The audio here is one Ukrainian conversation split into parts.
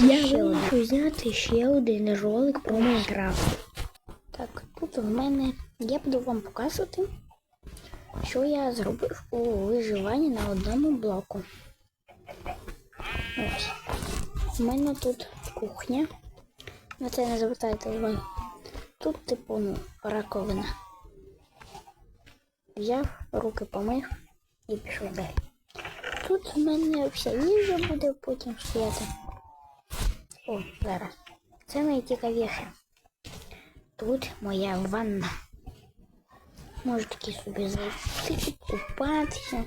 Я вирішив зняти ще один ролик про Майнкрафт. Так, тут в мене я буду вам показувати, що я зробив у виживанні на одному блоку. Ось. У мене тут кухня. На це не звертайте увагу. Тут, типу, ну, раковина. Взяв, руки помив і пішов далі. Тут в мене вся їжа буде потім стояти. О, зараз. Це найцікавіше. Тут моя ванна. Можу таки собі зайти, купатися.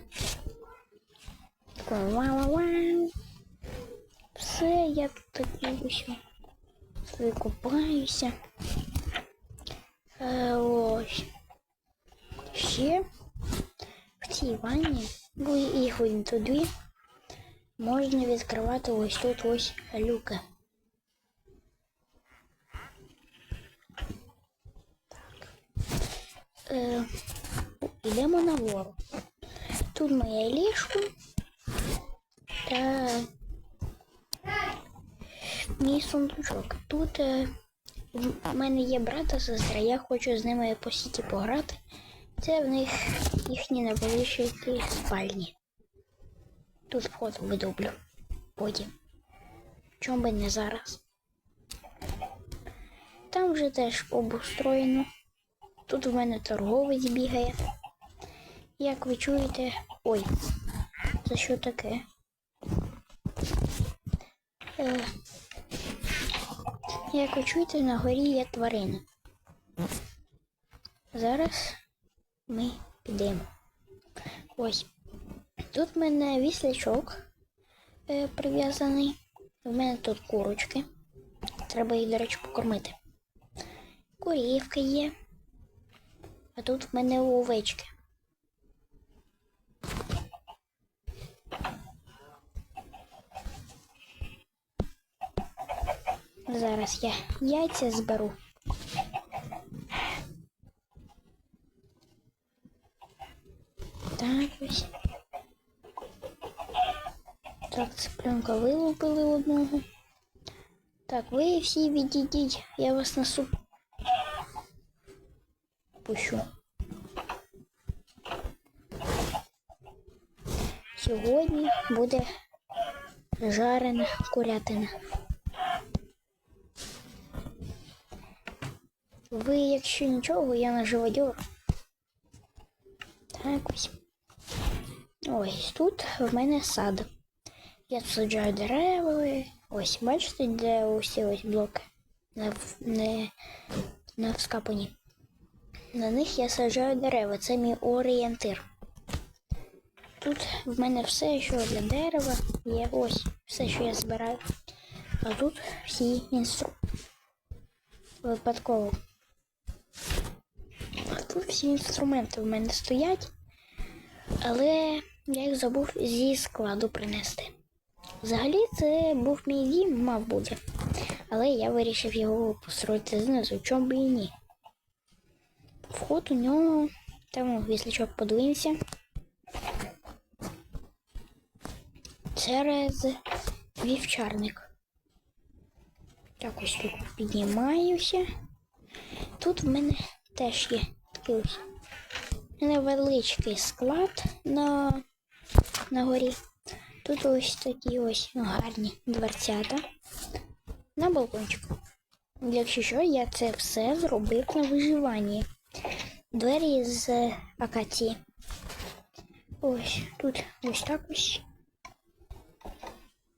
Такое вау-вау. Все, я тут такий ось собі купаюся. Е, ось. Ще в цій ванні, бо їх один то дві, можна відкривати ось тут ось люки. Е, йдемо нагору. Тут моє ліжко та мій сундучок. Тут е, в мене є брат та сестра, я хочу з ними по сіті пограти. Це в них їхні невеличкі спальні. Тут вход видоблю. Потім. Чому би не зараз? Там вже теж обустроєно. Тут у мене торговець бігає. Як ви чуєте. Ой, це що таке? Е, як ви чуєте, на горі є тварини. Зараз ми підемо. Ось. Тут в мене віслячок е, прив'язаний. У мене тут курочки. Треба їх, до речі, покормити. Курівки є. А тут в мене овечки. Зараз я яйця зберу. Так ось. Так, цыпленка вилупили одного. Так, ви всі відійдіть, я вас несу. Пущу. Сьогодні буде жарена курятина. Ви, якщо нічого, я на живодьор. Так ось. Ось тут в мене сад. Я саджаю дерева. Ось, бачите, де усі ось блоки на, не, на вскапані. На них я саджаю дерева. Це мій орієнтир. Тут в мене все, що для дерева, є ось все, що я збираю. А тут всі інструменти. Випадково. А тут всі інструменти в мене стоять, але я їх забув зі складу принести. Взагалі це був мій дім, мав бути. Але я вирішив його построїти знизу, чому би і ні. Вход у нього, там віслячок подивимося. Через вівчарник. Так ось тут піднімаюся. Тут в мене теж є такий ось невеличкий склад на, на горі. Тут ось такі ось гарні дверцята на балкончику. Якщо що, я це все зробив на виживанні. Двері з акації. Ось тут ось так ось.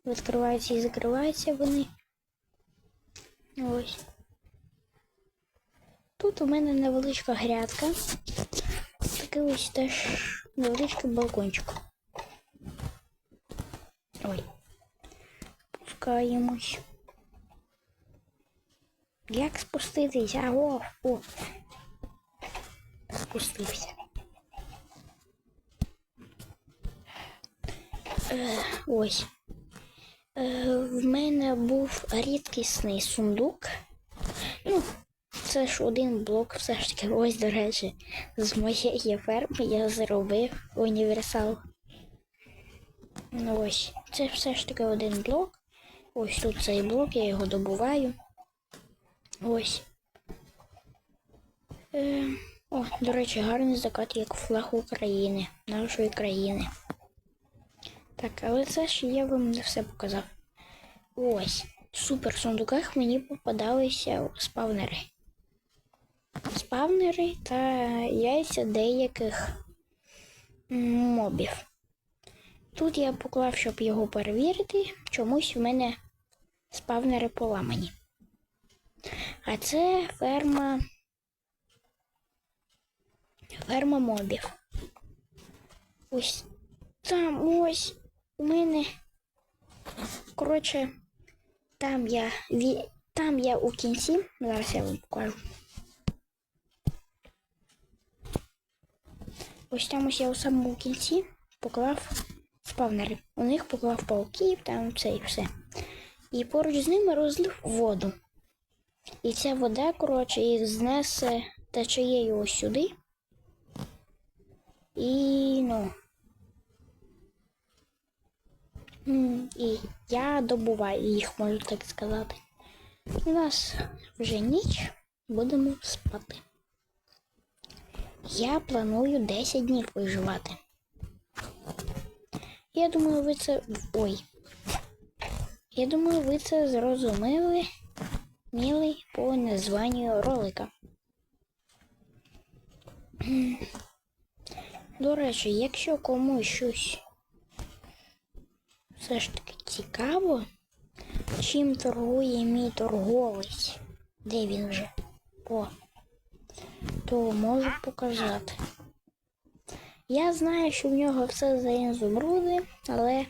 Відкриваються і закриваються вони. Ось. Тут у мене невеличка грядка. Такий ось теж невеличкий балкончик. Ой. Пускаємось. Як спуститися? О, о. Спустився. Е, ось. Е, в мене був рідкісний сундук. Ну, це ж один блок, все ж таки, ось, до речі, з моєї ферми я зробив універсал. Ну ось, це все ж таки один блок. Ось тут цей блок, я його добуваю. Ось. Е, о, до речі, гарний закат, як флаг України, нашої країни. Так, але це ж я вам не все показав. Ось. В супер сундуках мені попадалися спавнери. Спавнери та яйця деяких мобів. Тут я поклав, щоб його перевірити, чомусь в мене спавнери поламані. А це ферма. Ферма мобів. Ось там ось у мене. Коротше, там я там я у кінці. Зараз я вам покажу. Ось там ось я у самому кінці поклав спавнери. У них поклав пауків, там це і все. І поруч з ними розлив воду. І ця вода, коротше, їх знесе течією ось сюди. І ну. І я добуваю їх, можу так сказати. У нас вже ніч, будемо спати. Я планую 10 днів виживати. Я думаю, ви це. Ой. Я думаю, ви це зрозуміли мілий по названню ролика. До речі, якщо комусь щось все ж таки цікаво, чим торгує мій торговець, де він вже? О, то можу показати. Я знаю, що в нього все за ізумруди, але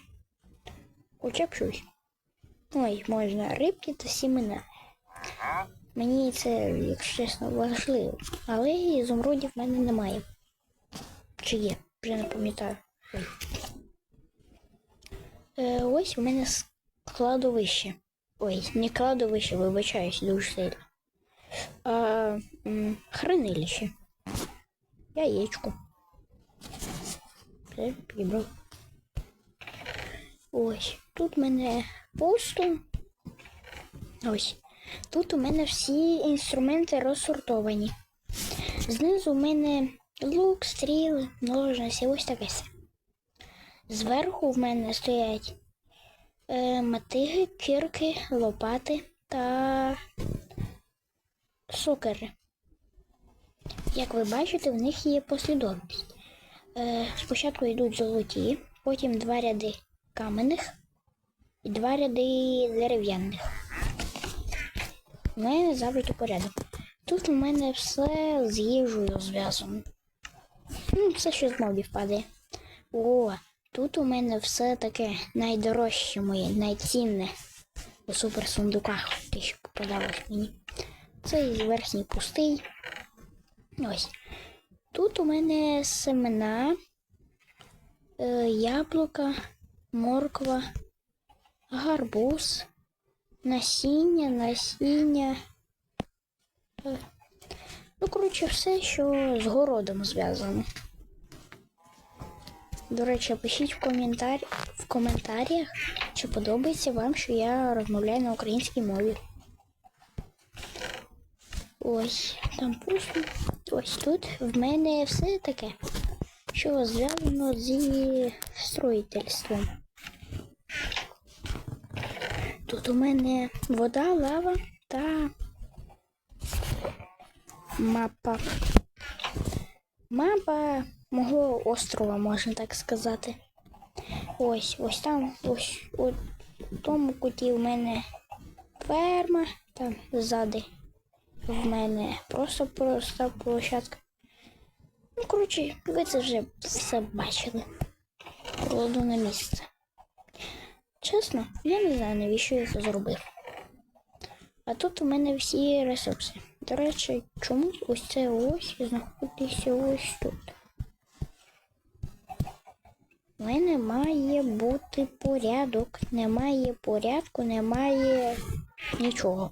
щось. Ой, можна рибки та сімена. Мені це, якщо чесно, важливо. Але ізумрудів в мене немає. Чи є? Вже не пам'ятаю. Е, ось у мене складовище. Ой, не кладовище, вибачаюсь, дуже сильно. А, хранилище. Яєчко. Все, підібрав. Ось. Тут в мене пусто. Ось. Тут у мене всі інструменти розсортовані. Знизу у мене лук, стріли, ножниці, ось таке все. Зверху в мене стоять е, мотиги, кірки, лопати та сокери. Як ви бачите, в них є послідовність. Е, спочатку йдуть золоті, потім два ряди каменних і два ряди дерев'яних. У мене завжди порядок. Тут у мене все з їжею зв'язано. Ну, все, що з мобів падає. О, тут у мене все таке найдорожче моє, найцінне у суперсундуках, те, що попадалось мені. Цей верхній пустий. Ось. Тут у мене семена, е, яблука, морква, гарбуз, насіння, насіння. Е, Ну, коротше, все, що з городом зв'язано. До речі, пишіть в, коментар... в коментарях, чи подобається вам, що я розмовляю на українській мові. Ось, там пусто. Ось тут в мене все таке, що зв'язано зі строїтельством. Тут у мене вода, лава та мапа. Мапа мого острова, можна так сказати. Ось, ось там, ось у тому куті в мене ферма, там ззади в мене просто проста площадка. Ну, коротше, ви це вже все бачили. Кладу на місце. Чесно, я не знаю, навіщо я це зробив. А тут у мене всі ресурси. До речі, чомусь ось це ось знаходиться ось тут. У мене має бути порядок. Немає порядку, немає нічого.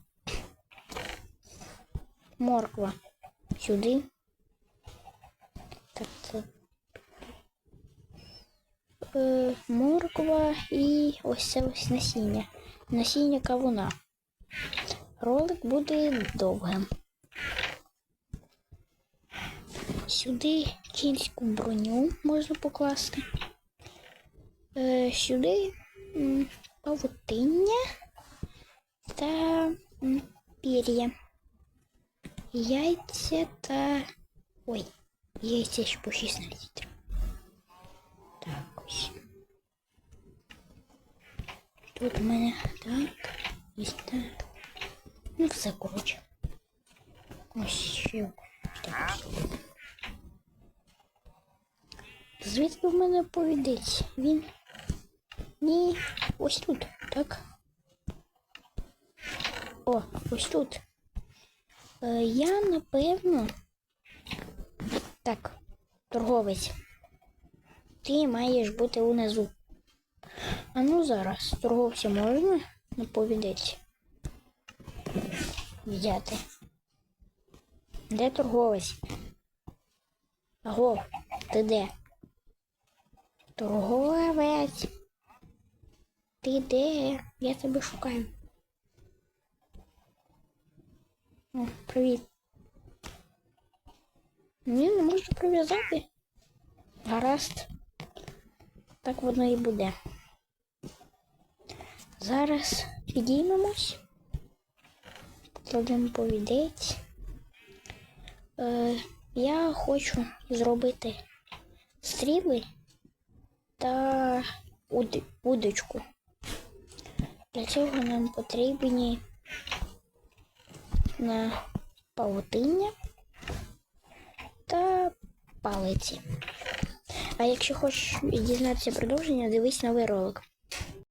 Морква. Сюди. Так, це. Е, морква і ось це ось насіння. насіння кавуна. Ролик буде довгим. Сюди кінську броню можна покласти. Е, сюди павутиння та пір'я. Яйця та. Ой, яйця ще по 16. Так, ось. Тут у мене так, ось так. Ну, все коротше. Ось ще так. Звідки в мене повідець? Він. Ні, ось тут, так? О, ось тут. Е, я напевно. Так, торговець. Ти маєш бути унизу. А ну зараз торговця можна на повідець взяти. Де торговець? Аго, ти де? Торговець. Ти де? Я тебе шукаю. О, привіт. Ні, не можу прив'язати. Гаразд. Так воно і буде. Зараз підіймемось. Покладемо повідець. Е, я хочу зробити стріли та удочку. Для цього нам потрібні на павутиння та палиці. А якщо хочеш дізнатися продовження, дивись новий ролик.